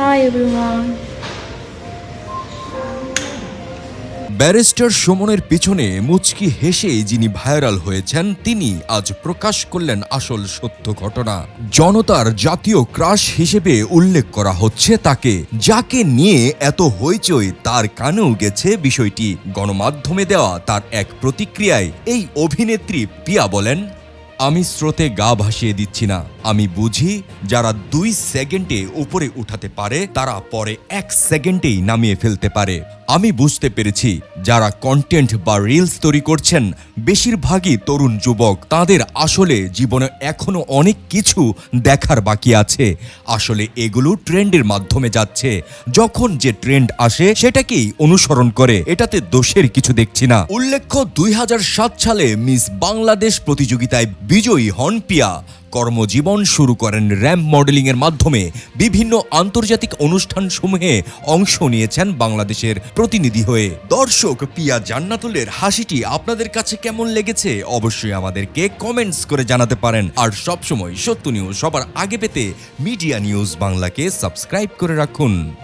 Hi, everyone. Barrister সুমনের পিছনে মুচকি হেসে যিনি ভাইরাল হয়েছেন, তিনি আজ প্রকাশ করলেন আসল সত্য ঘটনা। জনতার জাতীয় ক্রাশ হিসেবে উল্লেখ করা হচ্ছে তাকে, যাকে নিয়ে এত হইচই তার কানেও গেছে বিষয়টি। গণমাধ্যমে দেওয়া তার এক প্রতিক্রিয়ায় এই অভিনেত্রী পিয়া বলেন, আমি স্রোতে গা ভাসিয়ে দিচ্ছি না। আমি বুঝি যারা দুই সেকেন্ডে উপরে উঠাতে পারে, তারা পরে এক সেকেন্ডেই নামিয়ে ফেলতে পারে। আমি বুঝতে পেরেছি, যারা কন্টেন্ট বা রিলস তৈরি করছেন, বেশিরভাগই তরুণ যুবক, তাদের আসলে জীবনে এখনও অনেক কিছু দেখার বাকি আছে। আসলে এগুলো ট্রেন্ডের মাধ্যমে যাচ্ছে। যখন যে ট্রেন্ড আসে, সেটাকেই অনুসরণ করে। এটাতে দোষের কিছু দেখছি না। উল্লেখ্য, দুই হাজার সাত সালে মিস বাংলাদেশ প্রতিযোগিতায় বিজয়ী হন পিয়া। কর্মজীবন শুরু করেন র্যাম্প মডেলিং এর মাধ্যমে। বিভিন্ন আন্তর্জাতিক অনুষ্ঠানসমূহে অংশ নিয়েছেন বাংলাদেশের প্রতিনিধি হয়ে। দর্শক, পিয়া জান্নাতুলের হাসিটি আপনাদের কাছে কেমন লেগেছে? অবশ্যই আমাদেরকে কমেন্টস করে জানাতে পারেন। আর সবসময় সত্য নিউজ সবার আগে পেতে মিডিয়া নিউজ বাংলাকে সাবস্ক্রাইব করে রাখুন।